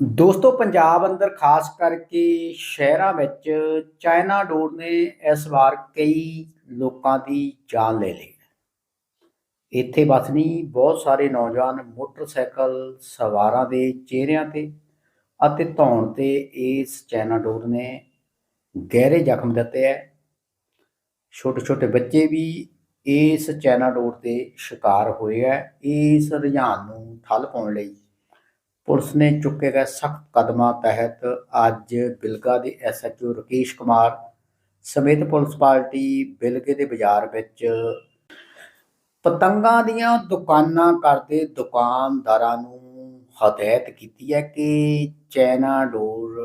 ਦੋਸਤੋ, ਪੰਜਾਬ ਅੰਦਰ ਖਾਸ ਕਰਕੇ ਸ਼ਹਿਰਾਂ ਵਿੱਚ ਚਾਈਨਾ ਡੋਰ ਨੇ ਇਸ ਵਾਰ ਕਈ ਲੋਕਾਂ ਦੀ ਜਾਨ ਲੈ ਲਈ ਇੱਥੇ ਬਸ ਨਹੀਂ, ਬਹੁਤ ਸਾਰੇ ਨੌਜਵਾਨ ਮੋਟਰਸਾਈਕਲ ਸਵਾਰਾਂ ਦੇ ਚਿਹਰਿਆਂ ਤੇ ਅਤੇ ਧੌਣ ਤੇ ਇਸ ਚਾਈਨਾ ਡੋਰ ਨੇ ਗਹਿਰੇ ਜ਼ਖਮ ਦਿੱਤੇ ਹੈ। ਛੋਟੇ ਛੋਟੇ ਬੱਚੇ ਵੀ ਇਸ ਚਾਈਨਾ ਡੋਰ ਦੇ ਸ਼ਿਕਾਰ ਹੋਏ ਹੈ। ਇਸ ਰੁਝਾਨ ਨੂੰ ਠੱਲ ਪਾਉਣ ਲਈ ਪੁਲਿਸ ਨੇ ਚੁੱਕੇ ਗਏ ਸਖਤ ਕਦਮਾਂ ਤਹਿਤ ਅੱਜ ਬਿਲਗਾ ਦੇ ਐਸਐਚਓ ਰਕੇਸ਼ ਕੁਮਾਰ ਸਮੇਤ ਪੁਲਿਸ ਪਾਰਟੀ ਬਿਲਗੇ ਦੇ ਬਾਜ਼ਾਰ ਵਿੱਚ ਪਤੰਗਾਂ ਦੀਆਂ ਦੁਕਾਨਾਂ ਕਰਦੇ ਦੁਕਾਨਦਾਰਾਂ ਨੂੰ ਹਦਾਇਤ ਕੀਤੀ ਹੈ ਕਿ ਚਾਈਨਾ ਡੋਰ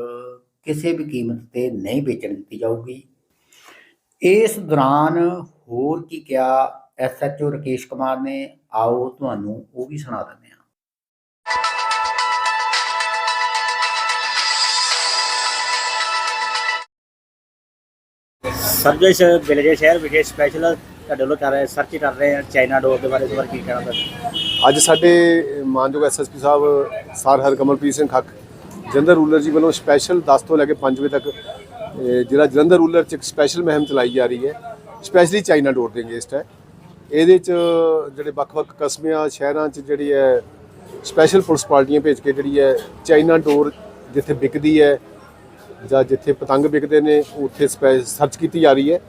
ਕਿਸੇ ਵੀ ਕੀਮਤ ਤੇ ਨਹੀਂ ਵੇਚਣ ਦਿੱਤੀ ਜਾਊਗੀ। ਇਸ ਦੌਰਾਨ ਹੋਰ ਕੀ ਕਿਹਾ ਐਸਐਚਓ ਰਕੇਸ਼ ਕੁਮਾਰ ਨੇ, ਆਓ ਤੁਹਾਨੂੰ ਉਹ ਵੀ ਸੁਣਾ ਦਿੰਦੇ ਹਾਂ। ਸਰ, ਜੋ ਸ਼ਹਿਰ ਵਿਖੇ ਸਪੈਸ਼ਲ ਤੁਹਾਡੇ ਵੱਲੋਂ ਕਰ ਰਹੇ ਸਰਚ ਕਰ ਰਹੇ ਆ ਚਾਈਨਾ ਡੋਰ ਦੇ ਬਾਰੇ, ਇਸ ਕੀ ਕਹਿਣਾ ਤੁਹਾਡਾ? ਅੱਜ ਸਾਡੇ ਮਾਨਯੋਗ ਐਸਐਸਪੀ ਸਾਹਿਬ ਸਰ ਹਰਕਮਲਪ੍ਰੀਤ ਸਿੰਘ ਖੱਕ, ਜਲੰਧਰ ਰੂਲਰ ਜੀ ਵੱਲੋਂ ਸਪੈਸ਼ਲ 10 ਤੋਂ ਲੈ ਕੇ 5 ਵਜੇ ਤੱਕ ਜਿਹੜਾ ਜਲੰਧਰ ਰੂਲਰ ਚ ਇੱਕ ਸਪੈਸ਼ਲ ਮੁਹਿੰਮ ਚਲਾਈ ਜਾ ਰਹੀ ਹੈ ਸਪੈਸ਼ਲੀ ਚਾਈਨਾ ਡੋਰ ਦੇ ਅਗੇਂਸਟ ਹੈ। ਇਹਦੇ ਚ ਜਿਹੜੇ ਵੱਖ-ਵੱਖ ਕਸਬਿਆਂ, ਸ਼ਹਿਰਾਂ ਚ ਜਿਹੜੀ ਹੈ ਸਪੈਸ਼ਲ ਪੁਲਿਸ ਪਾਰਟੀਆਂ ਭੇਜ ਕੇ ਜਿਹੜੀ ਹੈ ਚਾਈਨਾ ਡੋਰ ਜਿੱਥੇ ਵਿਕਦੀ ਹੈ ਜਾਂ ਜਿੱਥੇ ਪਤੰਗ ਵਿਕਦੇ ਨੇ, ਉੱਥੇ ਸਰਚ ਕੀਤੀ ਜਾ ਰਹੀ ਹੈ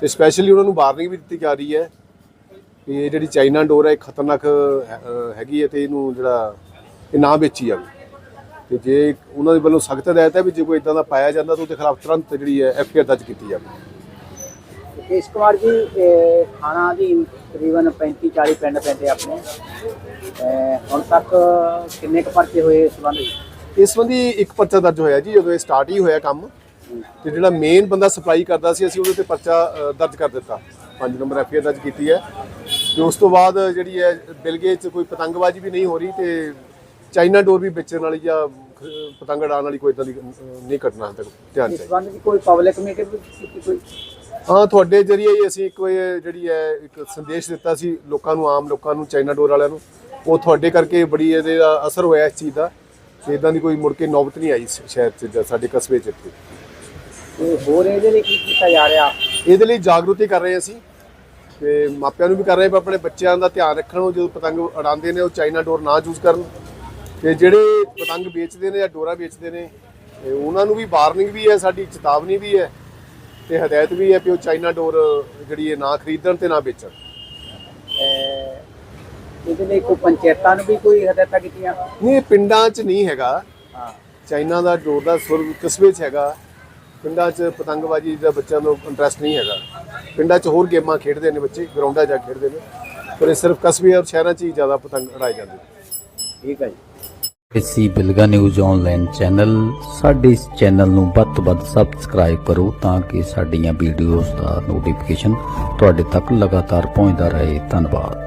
ਤੇ ਸਪੈਸ਼ਲੀ ਉਹਨਾਂ ਨੂੰ ਵਾਰਨਿੰਗ ਵੀ ਦਿੱਤੀ ਜਾ ਰਹੀ ਹੈ ਕਿ ਇਹ ਜਿਹੜੀ ਚਾਈਨਾ ਡੋਰ ਹੈ, ਇਹ ਖਤਰਨਾਕ ਹੈ- ਹੈਗੀ ਹੈ ਤੇ ਇਹਨੂੰ ਜਿਹੜਾ, ਇਹ ਨਾ ਵੇਚੀ ਜਾਵੇ। ਤੇ ਜੇ ਉਹਨਾਂ ਦੇ ਵੱਲੋਂ ਸਖਤ ਹਦਾਇਤ ਹੈ ਵੀ ਜੇ ਕੋਈ ਇਦਾਂ ਦਾ ਪਾਇਆ ਜਾਂਦਾ ਤਾਂ ਉਹਦੇ ਖਿਲਾਫ ਤੁਰੰਤ ਜਿਹੜੀ ਹੈ ਐਫ ਆਈ ਆਰ ਦਰਜ ਕੀਤੀ ਜਾਵੇ। ਰਕੇਸ਼ ਕੁਮਾਰ ਜੀ ਥਾਣਾ ਦੀ ਤਕਰੀਬਨ 35 40 ਪਿੰਡ ਪੈਂਦੇ ਆਪਣੇ। ਹੁਣ ਤੱਕ ਕਿੰਨੇ ਕੁ ਪਰਚੇ ਹੋਏ ਇਸ ਸੰਬੰਧ ਵਿੱਚ? ਇਸ ਸੰਬੰਧੀ ਇੱਕ ਪਰਚਾ ਦਰਜ ਹੋਇਆ ਜੀ ਜਦੋਂ ਇਹ ਸਟਾਰਟ ਹੀ ਹੋਇਆ ਕੰਮ ਤੇ ਜਿਹੜਾ ਮੇਨ ਬੰਦਾ ਸਪਲਾਈ ਕਰਦਾ ਸੀ ਅਸੀਂ ਉਹਦੇ ਤੇ ਪਰਚਾ ਦਰਜ ਕਰ ਦਿੱਤਾ। 5 ਨੰਬਰ ਐਫ ਆਈ ਆਰ ਦਰਜ ਕੀਤੀ ਹੈ। ਤੇ ਉਸ ਤੋਂ ਬਾਅਦ ਜਿਹੜੀ ਹੈ ਬਿਲਗੇ ਚ ਕੋਈ ਪਤੰਗਬਾਜ਼ੀ ਵੀ ਨਹੀਂ ਹੋ ਰਹੀ ਤੇ ਚਾਈਨਾ ਡੋਰ ਵੀ ਵੇਚਣ ਵਾਲੀ ਜਾਂ ਪਤੰਗ ਉਡਾਉਣ ਵਾਲੀ ਕੋਈ ਇਦਾਂ ਦੀ ਨਹੀਂ ਘਟਨਾ ਹਜੇ ਤੱਕ ਧਿਆਨ ਇਸ ਚਾਹੀਦਾ ਸੰਬੰਧ ਵਿੱਚ ਕੋਈ ਪਬਲਿਕ ਮੀਟਿੰਗ ਵੀ ਕੀਤੀ ਕੋਈ? ਹਾਂ ਤੁਹਾਡੇ ਜਰੀਏ ਹੀ ਅਸੀਂ ਇੱਕ ਜਿਹੜੀ ਹੈ ਇੱਕ ਸੰਦੇਸ਼ ਦਿੱਤਾ ਸੀ ਲੋਕਾਂ ਨੂੰ ਆਮ ਲੋਕਾਂ ਨੂੰ ਚਾਈਨਾ ਡੋਰ ਵਾਲਿਆਂ ਨੂੰ। ਉਹ ਤੁਹਾਡੇ ਕਰਕੇ ਬੜੀ ਇਹਦੇ ਅਸਰ ਹੋਇਆ ਇਸ ਚੀਜ਼ ਦਾ। ਤੇ ਇਦਾਂ ਦੀ ਕੋਈ ਮੁੜ ਕੇ ਨੌਬਤ ਨਹੀਂ ਆਈ ਸ- ਸ਼ਹਿਰ 'ਚ ਜਾਂ ਸਾਡੇ ਕਸਬੇ 'ਚ ਇੱਥੇ। ਤੇ ਹੋਰ ਇਹਦੇ ਲਈ ਕੀ ਕੀਤਾ ਜਾ ਰਿਹਾ? ਇਹਦੇ ਲਈ ਜਾਗਰੂਕਤੀ ਕਰ ਰਹੇ ਅਸੀਂ ਤੇ ਮਾਪਿਆਂ ਨੂੰ ਵੀ ਕਰ ਰਹੇ ਵੀ ਆਪਣੇ ਬੱਚਿਆਂ ਦਾ ਧਿਆਨ ਰੱਖਣ ਉਹ ਜਦੋਂ ਪਤੰਗ ਉਡਾਉਂਦੇ ਨੇ ਉਹ ਚਾਈਨਾ ਡੋਰ ਨਾ ਯੂਜ਼ ਕਰਨ ਤੇ ਜਿਹੜੇ ਪਤੰਗ ਵੇਚਦੇ ਨੇ ਜਾਂ ਡੋਰਾ ਵੇਚਦੇ ਨੇ ਤੇ ਉਹਨਾਂ ਨੂੰ ਵੀ ਵਾਰਨਿੰਗ ਵੀ ਹੈ ਸਾਡੀ ਚੇਤਾਵਨੀ ਵੀ ਹੈ ਤੇ ਹਦਾਇਤ ਵੀ ਹੈ ਕਿ ਉਹ ਚਾਈਨਾ ਡੋਰ ਜਿਹੜੀ ਹੈ ਨਾ ਖਰੀਦਣ ਤੇ ਨਾ ਵੇਚਣ। ਇਹਦੇ ਲਈ ਕੋਈ ਪੰਚਾਇਤਾਂ ਨੂੰ ਵੀ ਕੋਈ ਹਦਾਇਤਾਂ ਕੀਤੀਆਂ? ਨਹੀਂ ਇਹ ਪਿੰਡਾਂ 'ਚ ਨਹੀਂ ਹੈਗਾ। ਹਾਂ। ਚਾਈਨਾ ਦਾ ਡੋਰ ਦਾ ਸੁਰ ਕਸਬੇ 'ਚ ਹੈਗਾ? ਪਿੰਡਾਂ 'ਚ ਪਤੰਗਬਾਜ਼ੀ ਦਾ ਬੱਚਿਆਂ ਨੂੰ ਇੰਟਰਸਟ ਨਹੀਂ ਹੈਗਾ। ਪਿੰਡਾਂ 'ਚ ਹੋਰ ਗੇਮਾਂ ਖੇਡਦੇ ਨੇ ਬੱਚੇ ਗਰਾਊਂਡਾਂ 'ਚ ਖੇਡਦੇ ਨੇ। ਪਰ ਇਹ ਸਿਰਫ ਕਸਬੇ ਔਰ ਸ਼ਹਿਰਾਂ 'ਚ ਹੀ ਜ਼ਿਆਦਾ ਪਤੰਗ ਉਡਾਏ ਜਾਂਦੇ ਨੇ। ਠੀਕ ਹੈ ਜੀ। ਇਸੀ ਬਿਲਗਾ ਨਿਊਜ਼ ਆਨਲਾਈਨ ਚੈਨਲ ਸਾਡੇ ਇਸ ਚੈਨਲ ਨੂੰ ਵੱਧ ਤੋਂ ਵੱਧ ਸਬਸਕ੍ਰਾਈਬ ਕਰੋ ਤਾਂ ਕਿ ਸਾਡੀਆਂ ਵੀਡੀਓਜ਼ ਦਾ ਨੋਟੀਫਿਕੇਸ਼ਨ ਤੁਹਾਡੇ ਤੱਕ ਲਗਾਤਾਰ ਪਹੁੰਚਦਾ ਰਹੇ। ਧੰਨਵਾਦ।